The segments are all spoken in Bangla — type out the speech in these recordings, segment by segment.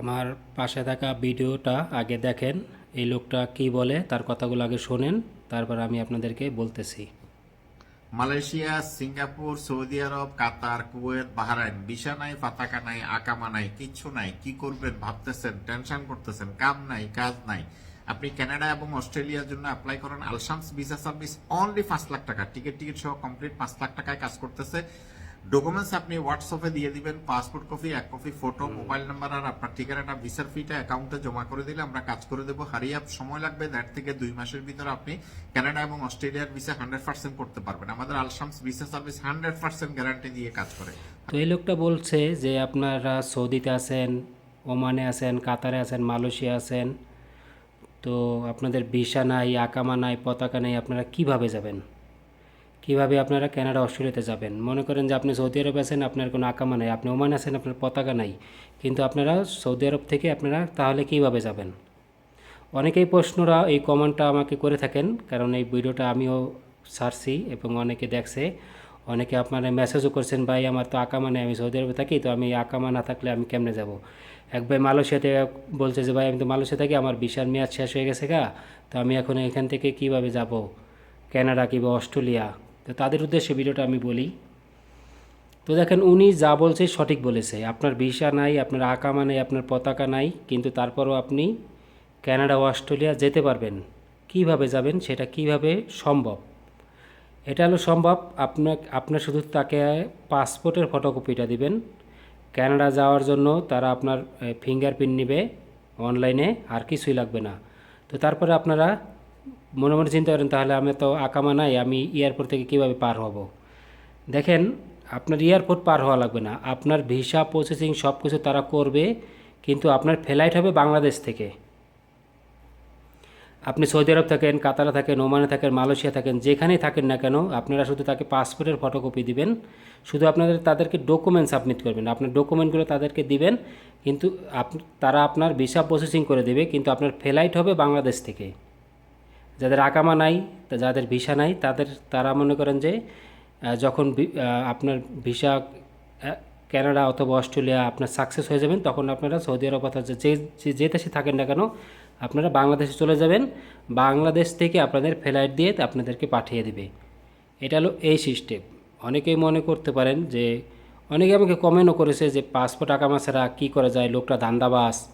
আমার পাশে থাকা ভিডিওটা আগে দেখেন, এই লোকটা কি বলে, তার কথাগুলো আগে শোনেন, তারপর আমি আপনাদেরকে বলতেছি। মালয়েশিয়া, সিঙ্গাপুর, সৌদি আরব, কাতার, কুয়েত, বাহরাইন, ভিসা নাই পাতাকা নাই, আকামা নাই, কিচ্ছু নাই। কি করবেন, ভাবতেছেন, টেনশন করতেছেন, কাম নাই, কাজ নাই। আপনি কানাডা এবং অস্ট্রেলিয়ার জন্য অ্যাপ্লাই করেন আলশামস ভিসা সার্ভিস অনলি পাঁচ লাখ টাকা। টিকিট টিকিট সহ কমপ্লিট পাঁচ লাখ টাকায় কাজ করতেছে। ডকুমেন্টস আপনি হোয়াটসঅ্যাপে দিয়ে দিবেন পাসপোর্ট কপি এক কপি ফটো মোবাইল নাম্বার আর আপনার ঠিকানাটা ভিসার ফিটা অ্যাকাউন্টে জমা করে দিলে আমরা কাজ করে দেবো। হারিয়ে সময় লাগবে দেড় থেকে দুই মাসের ভিতরে আপনি কানাডা এবং অস্ট্রেলিয়ার ভিসা হান্ড্রেড পার্সেন্ট করতে পারবেন। আমাদের Alshams visa service hundred percent guarantee দিয়ে কাজ করে। তো এই লোকটা বলছে যে আপনারা সৌদিতে আছেন ওমানে আছেন কাতারে আছেন মালয়েশিয়া আছেন তো আপনাদের ভিসা নাই আকামা নাই পতাকা নাই আপনারা কীভাবে যাবেন? কীভাবে আপনারা কানাডা, অস্ট্রেলিয়াতে যাবেন? মনে করেন যে আপনি সৌদি আরব আছেন, আপনার কোনো আকামা নাই, আপনি ওমান আছেন, আপনার পতাকা নাই। কিন্তু আপনারা সৌদি আরব থেকে আপনারা তাহলে কীভাবে যাবেন? অনেকেই প্রশ্নরা এই কমেন্টটা আমাকে করে থাকেন, কারণ এই ভিডিওটা আমিও সারছি এবং অনেকে দেখছে। অনেকে আপনারা মেসেজও করছেন, ভাই, আমার তো আকামা নেই, আমি সৌদি আরবে থাকি, তো আমি আকামা না থাকলে আমি কেমনে যাব? এক ভাই মালয়েশিয়াতে বলছে যে, ভাই, আমি তো মালয়েশিয়া থাকি, আমার বিশার মেয়াদ শেষ হয়ে গেছে গা, তো আমি এখন এখান থেকে কীভাবে যাব? কানাডা কিংবা অস্ট্রেলিয়া? তো তাদের উদ্দেশ্যে ভিডিওটা আমি বলি। তো দেখেন, উনি যা বলছে সঠিক বলেছে। আপনার ভিসা নাই, আপনার আকামা নেই, আপনার পতাকা নাই, কিন্তু তারপরও আপনি কানাডা ও অস্ট্রেলিয়া যেতে পারবেন। কীভাবে যাবেন সেটা কীভাবে সম্ভব? এটা হলো সম্ভব আপনার আপনার শুধু তাকে পাসপোর্টের ফটোকপিটা দিবেন। কানাডা যাওয়ার জন্য তারা আপনার ফিঙ্গারপ্রিন্ট নেবে অনলাইনে, আর কিছুই লাগবে না। তো তারপরে আপনারা মনে মনে চিন্তা করেন, তাহলে আমি তো আকামা নাই, আমি এয়ারপোর্ট থেকে কীভাবে পার হব? দেখেন, আপনার এয়ারপোর্ট পার হওয়া লাগবে না। আপনার ভিসা প্রসেসিং সব কিছু তারা করবে, কিন্তু আপনার ফ্লাইট হবে বাংলাদেশ থেকে। আপনি সৌদি আরব থাকেন, কাতারে থাকেন, ওমানে থাকেন, মালয়েশিয়া থাকেন, যেখানেই থাকেন না কেন, আপনারা শুধু তাকে পাসপোর্টের ফটোকপি দিবেন। শুধু আপনাদের, তাদেরকে ডকুমেন্ট সাবমিট করবেন। আপনার ডকুমেন্টগুলো তাদেরকে দিবেন, কিন্তু আপ, তারা আপনার ভিসা প্রসেসিং করে দেবে, কিন্তু আপনার ফ্লাইট হবে বাংলাদেশ থেকে। যাদের আকামা নাই যাদের ভিসা নাই, তাদের, তারা মনে করেন যে যখন আপনার ভিসা কানাডা অথবা অস্ট্রেলিয়া আপনার সাকসেস হয়ে যাবেন, তখন আপনারা সৌদি আরব যে, যে- যে দেশে থাকেন না কেন, আপনারা বাংলাদেশে চলে যাবেন। বাংলাদেশ থেকে আপনাদের ফ্লাইট দিয়ে আপনাদেরকে পাঠিয়ে দেবে। এটা হলো এই সিস্টেম। অনেকেই মনে করতে পারেন যে, অনেকে আমাকে কমেন্টও করেছে যে, পাসপোর্ট আকামা ছাড়া কী করা যায়? লোকটা দান্দাবাস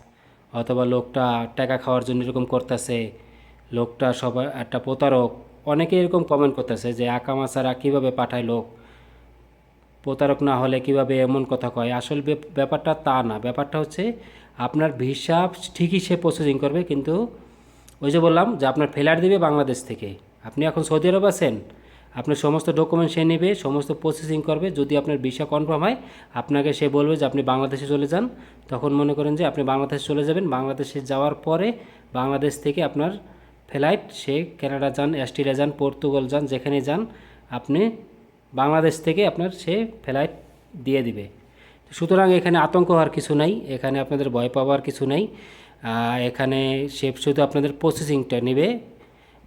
অথবা লোকটা টাকা খাওয়ার জন্য এরকম করতেছে। লোকটা সবাই একটা প্রতারক। অনেকে এরকম কমেন্ট করতেছে যে আকামা ছাড়া কীভাবে পাঠায় লোক? প্রতারক না হলে কীভাবে এমন কথা কয়? আসল ব্যাপারটা তা না। ব্যাপারটা হচ্ছে, আপনার ভিসা ঠিকই সে প্রসেসিং করবে, কিন্তু ওই যে বললাম যে, আপনার ফেলার দিবে বাংলাদেশ থেকে। আপনি এখন সৌদি আরব আছেন, আপনার সমস্ত ডকুমেন্ট সে নেবে, সমস্ত প্রসেসিং করবে। যদি আপনার ভিসা কনফার্ম হয়, আপনাকে সে বলবে যে, আপনি বাংলাদেশে চলে যান। তখন মনে করেন যে, আপনি বাংলাদেশে চলে যাবেন। বাংলাদেশে যাওয়ার পরে বাংলাদেশ থেকে আপনার ফ্লাইট, সে কানাডা যান, অস্ট্রেলিয়া যান, পর্তুগাল যান, যেখানে যান, আপনি বাংলাদেশ থেকে আপনার সে ফ্লাইট দিয়ে দিবে। সুতরাং এখানে আতঙ্ক হওয়ার কিছু নাই, এখানে আপনাদের ভয় পাওয়ার কিছু নাই। এখানে সে শুধু আপনাদের প্রসেসিংটা নেবে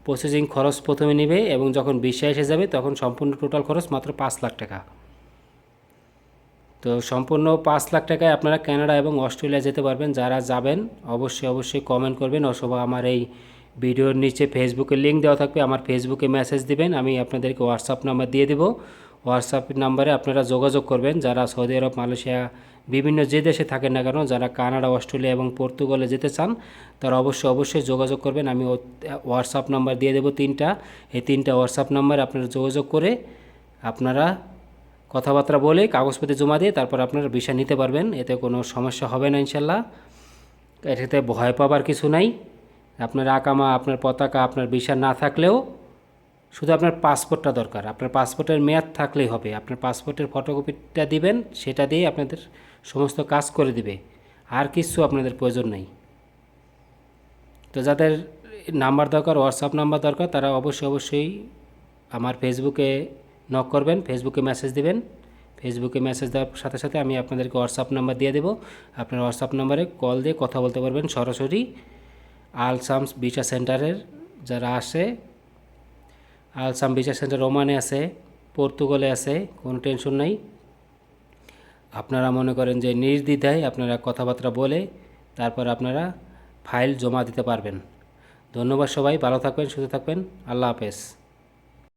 প্রসেসিং খরচ প্রথমে নেবে এবং যখন বিষয় এসে যাবে তখন সম্পূর্ণ টোটাল খরচ মাত্র পাঁচ লাখ টাকা। তো সম্পূর্ণ পাঁচ লাখ টাকায় আপনারা কানাডা এবং অস্ট্রেলিয়া যেতে পারবেন, যারা যাবেন অবশ্যই অবশ্যই কমেন্ট করবেন অথবা আমার এই ভিডিওর নিচে ফেসবুকে লিঙ্ক দেওয়া থাকবে, আমার ফেসবুকে মেসেজ দিবেন, আমি আপনাদেরকে হোয়াটসঅ্যাপ নাম্বার দিয়ে দেবো। হোয়াটসঅ্যাপ নাম্বারে আপনারা যোগাযোগ করবেন, যারা সৌদি আরব, মালয়েশিয়া, বিভিন্ন যে দেশে থাকেন না কেন, যারা কানাডা, অস্ট্রেলিয়া এবং পর্তুগালে যেতে চান, তারা অবশ্যই অবশ্যই যোগাযোগ করবেন, আমি হোয়াটসঅ্যাপ নাম্বার দিয়ে দেবো তিনটা। এই তিনটা হোয়াটসঅ্যাপ নাম্বারে আপনারা যোগাযোগ করে আপনারা কথাবার্তা বলে, কাগজপত্র জমা দিয়ে তারপর আপনারা ভিসা নিতে পারবেন, এতে কোনো সমস্যা হবে না ইনশাল্লাহ। এটাতে ভয় পাবার কিছু নাই। আপনার আকামা আপনার পতাকা, আপনার ভিসা না থাকলেও শুধু আপনার পাসপোর্টটা দরকার। আপনার পাসপোর্টের মেয়াদ থাকলেই হবে। আপনার পাসপোর্টের ফটোকপিটা দিবেন, সেটা দিয়ে আপনাদের সমস্ত কাজ করে দিবে। আর কিছু আপনাদের প্রয়োজন নেই। তো যাদের নাম্বার দরকার হোয়াটসঅ্যাপ নাম্বার দরকার, তারা অবশ্যই অবশ্যই আমার ফেসবুকে নক করবেন ফেসবুকে মেসেজ দিবেন। ফেসবুকে মেসেজ দেওয়ার সাথে সাথে আমি আপনাদেরকে হোয়াটসঅ্যাপ নাম্বার দিয়ে দেবো। আপনার হোয়াটসঅ্যাপ নাম্বারে কল দিয়ে কথা বলতে পারবেন সরাসরি। আলসামস বিচা সেন্টারের যারা আসে, আলসাম বিচা সেন্টার ওমানে আছে, পর্তুগালে আছে, কোনো টেনশন নাই। আপনারা মনে করেন যে নির্দ্বিধায় আপনারা কথাবার্তা বলে তারপর আপনারা ফাইল জমা দিতে পারবেন। ধন্যবাদ সবাই, ভালো থাকবেন, সুস্থ থাকবেন। আল্লাহ হাফেজ।